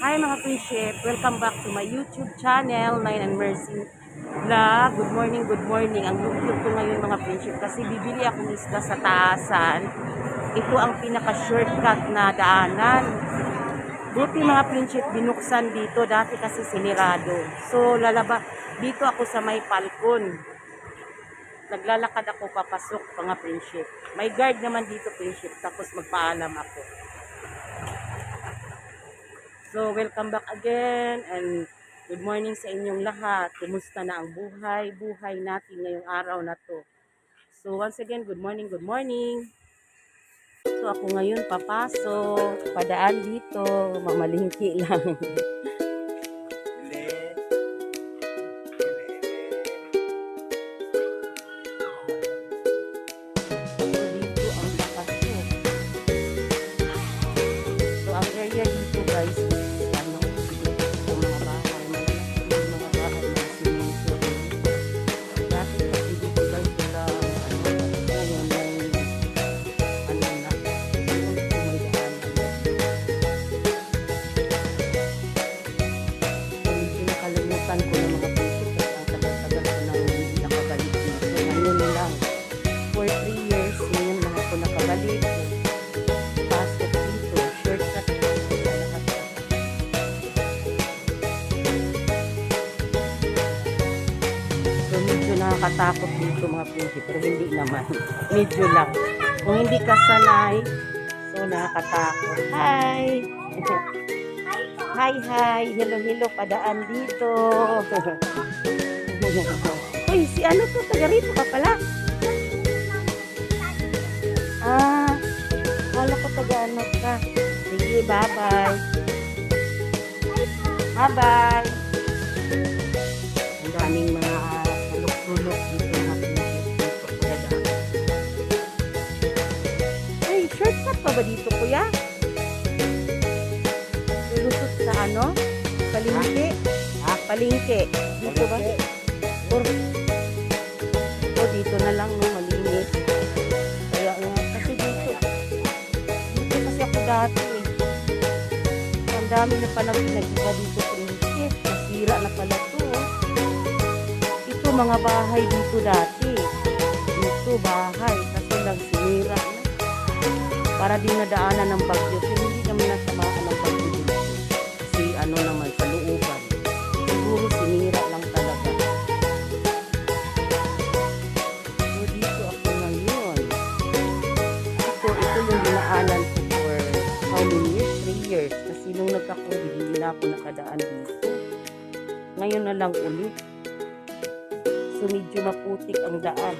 Hi mga friendship! Welcome back to my YouTube channel, Nine and Mercy Vlog. Good morning, good morning. Ang YouTube ko ngayon mga friendship kasi bibili akong isda sa taasan. Ito ang pinaka-shortcut na daanan. Buti mga friendship, binuksan dito. Dati kasi sinirado. So, lalaba, dito ako sa may palkon. Naglalakad ako papasok mga friendship. May guard naman dito friendship. Tapos magpaalam ako. So, welcome back again and good morning sa inyong lahat. Kumusta na ang buhay, buhay natin ngayong araw na to. So, once again, good morning, good morning. So, ako ngayon papasok, padaan dito, mamalingki lang. nakakatakot dito mga pinky, pero hindi naman. Medyo lang. Kung hindi ka sanay, so nakakatakot. Hi! Hi, hi! Hello, hello, padaan dito. Uy, si ano to? Taga rito ka pala. Ah, wala ko taga ano ka. Sige, bye-bye. Bye-bye. Ang daming pa ba dito, kuya? Lulusot sa ano? Palingke? Ah, palingke. Dito ba? Or, o dito na lang no, malinis. Kaya nga, kasi dito, dito kasi ako dati eh. Ang dami na palang pinag-iba dito prinsip. Nasira na pala to. oh. Ito mga bahay dito dati. Dito bahay. Para din nadaanan ng bagyo. Pero hindi naman nasamaan ng bagyo dito. Kasi ano naman, sa looban. Siguro sinira lang talaga. So, dito ako ngayon. Ito, ito yung dinaanan ko for how many years? Three years. Kasi nung nagka-COVID, hindi na ako nakadaan dito. Ngayon na lang ulit. So, medyo maputik ang daan.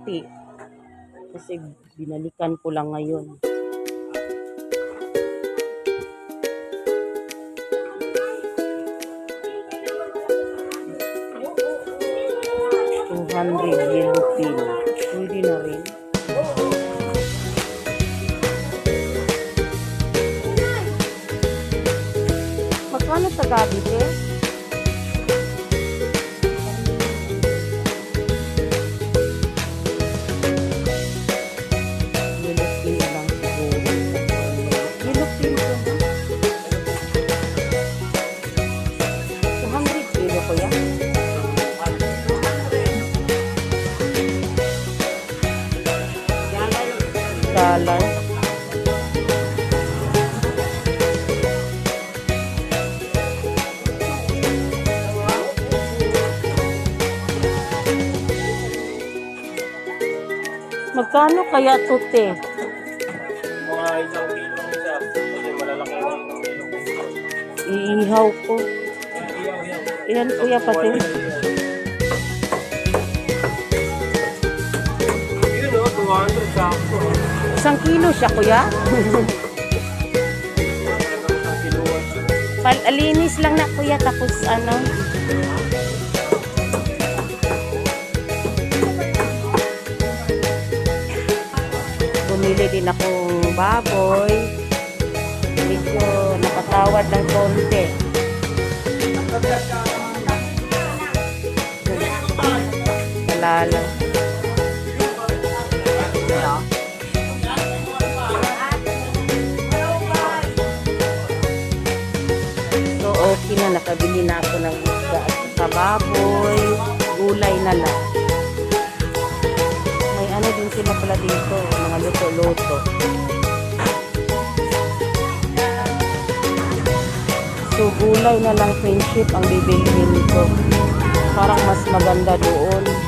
Oh, Ti. Kasi binalikan ko lang ngayon. Hundred yellow pin. Pwede na rin. Magkano sa gabi, Magkano kaya to, te? Mga isang kilo siya. Kasi malalaki kilo. Iihaw ko. Ilan kuya pati? Yun o, 200 sakto. Isang kilo siya kuya? Siya. Palinis lang na kuya tapos ano? Bumili din akong baboy. Medyo nakatawad ng konti. Wala lang. So, okay na. Nakabili na ako ng isda at sa baboy. Gulay na lang. May ano din sila pala dito. Mga luto-luto. So, gulay na lang friendship ang bibilihin ko. Parang mas maganda doon.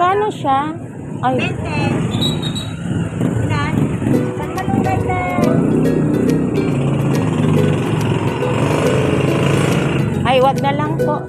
Magkano siya? Ay, ay wag na lang po.